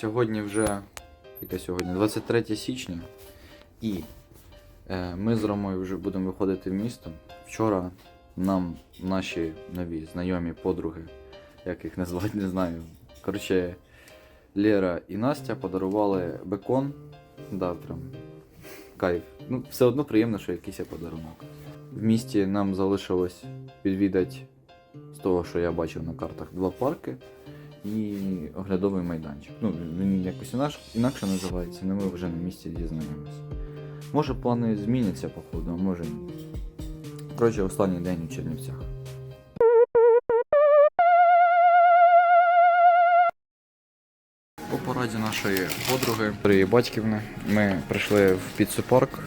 Сьогодні вже яке сьогодні? 23 січня. І е, ми з Ромою вже будемо виходити в місто. Вчора нам наші нові знайомі подруги, як їх назвати, не знаю. Коротше, Лера і Настя подарували бекон. Да, прям кайф. Ну, все одно приємно, що якийсь є подарунок. В місті нам залишилось відвідати з того, що я бачив на картах, два парки і оглядовий майданчик. Ну, він якось інакше, інакше називається, але ми вже на місці дізнаємося. Може плани зміняться по ходу, а може ні. Коротше, останній день у Чернівцях. По пораді нашої подруги Марії Батьківни ми прийшли в піцу-парк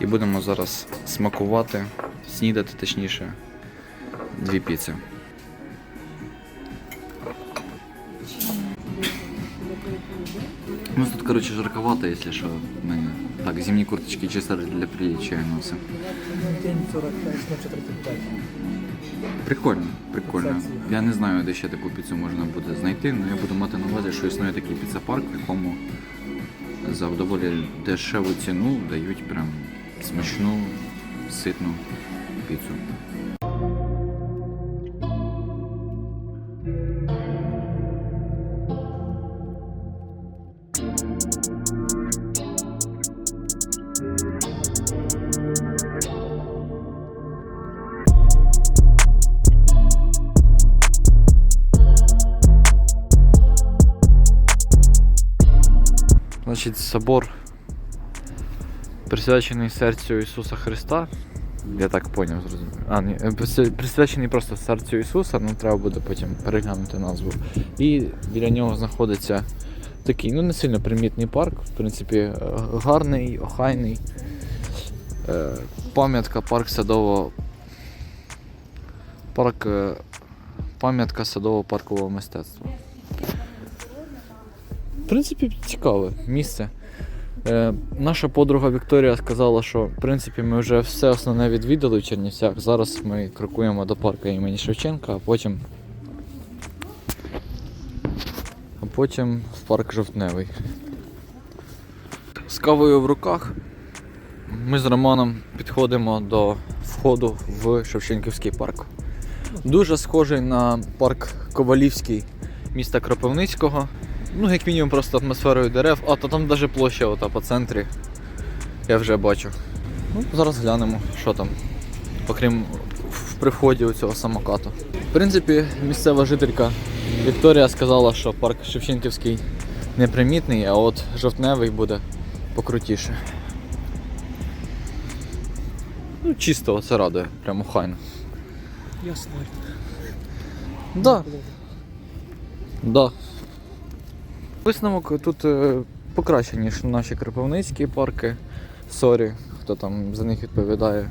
і будемо зараз смакувати, снідати точніше, дві піци. У нас тут, короче, жарковато, если что, мене. Так, зимні курточки чисто для приличия носи. День 45, ночі 35. Прикольно, прикольно. Я не знаю, де ще таку піцу можна буде знайти, але я буду мати на увазі, що існує такий піцепарк, в якому за доволі дешеву ціну дають прям смачну, ситну піцу. Значить, собор присвячений серцю Ісуса Христа. Я так поняв, зрозумів. А, ні, е, присвячений просто серцю Ісуса, ну треба буде потім переглянути назву. І біля нього знаходиться такий, ну не сильно примітний парк, в принципі, е, гарний, охайний. Е, Пам'ятка парк садово. Парк. Пам'ятка садово-паркового мистецтва. В принципі, цікаве місце. Е, наша подруга Вікторія сказала, що в принципі ми вже все основне відвідали в Чернівцях. Зараз ми крокуємо до парку імені Шевченка, а потім. А потім в парк Жовтневий. З кавою в руках ми з Романом підходимо до входу в Шевченківський парк. Дуже схожий на парк Ковалівський міста Кропивницького. Ну, як мінімум, просто атмосферою дерев, а то там навіть площа ота по центрі. Я вже бачу. Ну, зараз глянемо, що там. Окрім в приході у цього самокату. В принципі, місцева жителька Вікторія сказала, що парк Шевченківський непримітний, а от жовтневий буде покрутіше. Ну, чисто це радує, прямо хайно. Асфальт. Да, да. Висновок тут е, покраще, ніж наші кропивницькі парки. Сорі, хто там за них відповідає.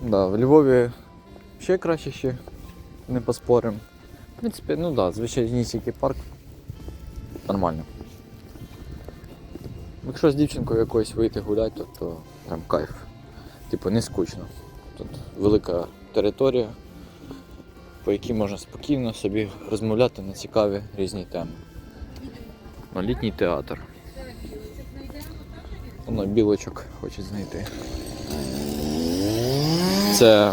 Да, в Львові ще краще ще не поспорим. В принципі, ну да, звичайнісінький парк. Нормально. Якщо з дівчинкою якоюсь вийти гуляти, то, то прям кайф. Типу, не скучно. Тут велика територія, по якій можна спокійно собі розмовляти на цікаві різні теми. Ну, Літній театр. Воно білочок хоче знайти. Це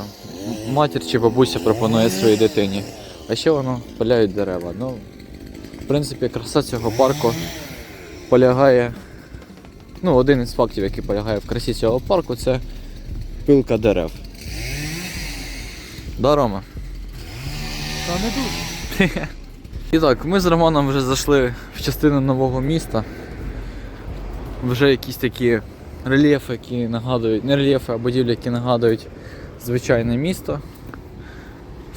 матір чи бабуся пропонує своїй дитині. А ще воно пиляють дерева. Ну, в принципі, краса цього парку полягає. Ну, один із фактів, який полягає в красі цього парку, це пилка дерев. Да, Рома? Та не дуже. І так, ми з Романом вже зайшли в частину нового міста. Вже якісь такі рельєфи, які нагадують, не рельєфи, а будівлі, які нагадують звичайне місто.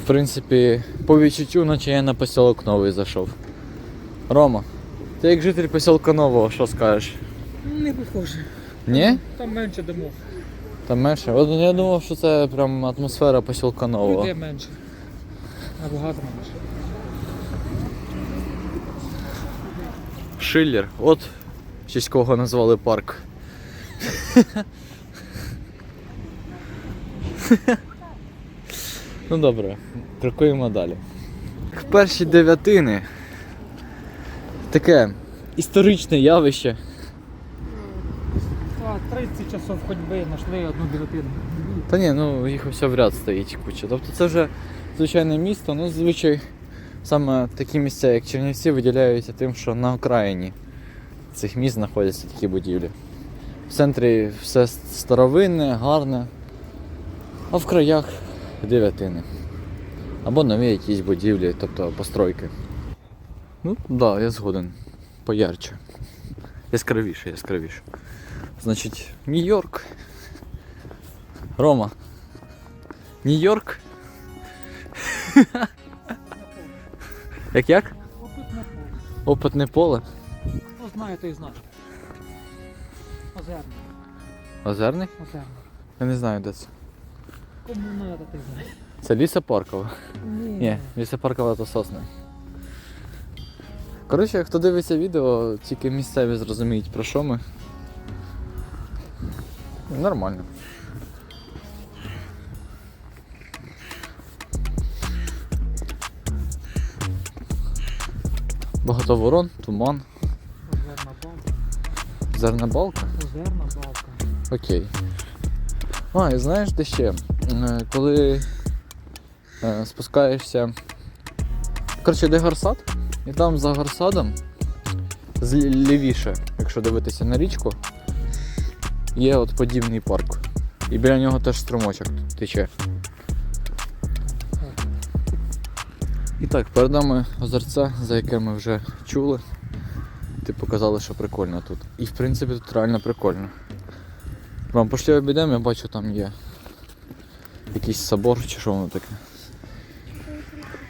В принципі, по відчуттю, наче я на посілок новий зайшов. Рома, ти як житель посілка нового, що скажеш? Не похоже. Ні? Там менше домов. Там менше. От я думав, що це прям атмосфера посілка нового. Людей менше. Набагато менше. Шиллер. От в честь кого назвали парк. ну добре, крокуємо далі. перші дев'ятини. Таке історичне явище. А, 30 часов ходьби знайшли одну дев'ятину. Та ні, ну їх все в ряд стоїть куча. Тобто це вже звичайне місто, ну зазвичай саме такі місця, як Чернівці, виділяються тим, що на окраїні цих міст знаходяться такі будівлі. В центрі все старовинне, гарне, а в краях дев'ятини. Або нові якісь будівлі, тобто постройки. Ну, так, да, я згоден. Поярче. Яскравіше, яскравіше. Значить, Нью-Йорк. Рома. Нью-Йорк? Як як? Опит на поле. Опитне поле. Ну, знає, то і знає. Озерне. Озерний? Озерне. Я не знаю, де це. Кому надо, ти знає. Це лісопаркова. Ні, лісопаркова то сосни. Коротше, хто дивиться відео, тільки місцеві зрозуміють про що ми. Нормально. Багато ворон, туман, Озерна балка. зерна балка. Озерна балка. Окей. А, і знаєш де ще? Е, Коли е, спускаєшся. Коротше, де гарсад, і там за гарсадом, лівіше, якщо дивитися на річку, є от подібний парк. І біля нього теж струмочок тече. Так, перед нами озерце, за яке ми вже чули. Ти показали, що прикольно тут. І в принципі тут реально прикольно. Вам пошли обійдемо, я бачу там є якийсь собор чи що воно таке.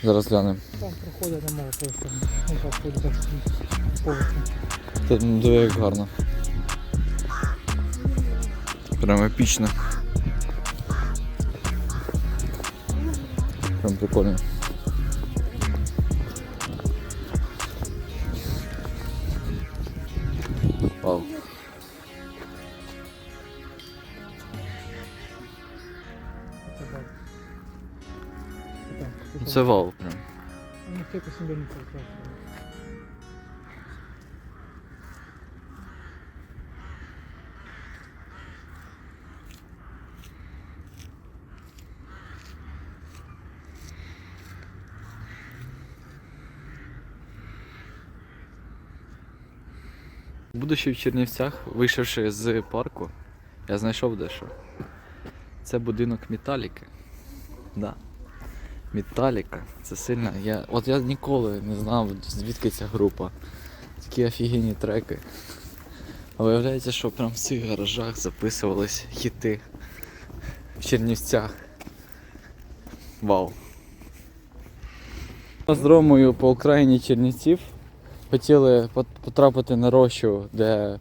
Зараз глянемо. Там проходять не можу просто. Ну ну, диви, як гарно. Прям епічно. Прям прикольно. Так, Це вау прям. Ну, це. Будучи в Чернівцях, вийшовши з парку, я знайшов дещо. Це будинок Металіки. Да. Металіка. Це сильно. Я... От я ніколи не знав, звідки ця група. Такі офігенні треки. А виявляється, що прям в цих гаражах записувались хіти в Чернівцях. Вау. З Ромою по Україні Чернівців хотіли потрапити на рощу, де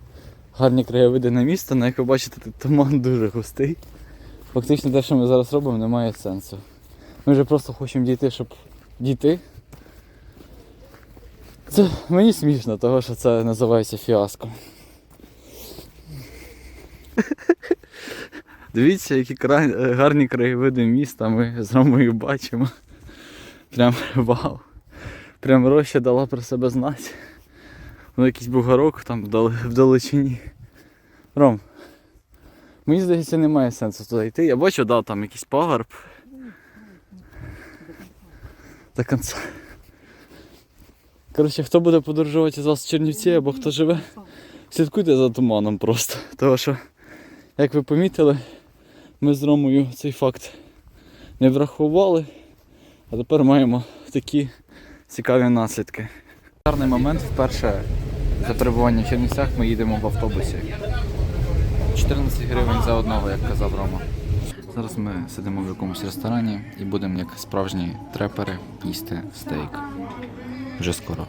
гарні краєвиди на місто, на як ви бачите, тут туман дуже густий. Фактично те, що ми зараз робимо, не має сенсу. Ми вже просто хочемо дійти, щоб дійти. Це мені смішно, того що це називається фіаско. Дивіться, які кра- е, гарні краєвиди міста ми з Ромою бачимо. Прям вау. Прям роща дала про себе знати. Ну, якийсь бугорок там вдалечині. Ром, мені здається, немає сенсу туди йти. Я бачу, да, там якийсь пагорб. До кінця. Коротше, хто буде подорожувати з вас в Чернівці або хто живе, слідкуйте за туманом просто. Тому що, як ви помітили, ми з Ромою цей факт не врахували, а тепер маємо такі цікаві наслідки. Гарний момент вперше за перебування в Чернівцях ми їдемо в автобусі. 14 гривень за одного, як казав Рома. Зараз ми сидимо в якомусь ресторані і будемо як справжні трепери їсти стейк. Вже скоро.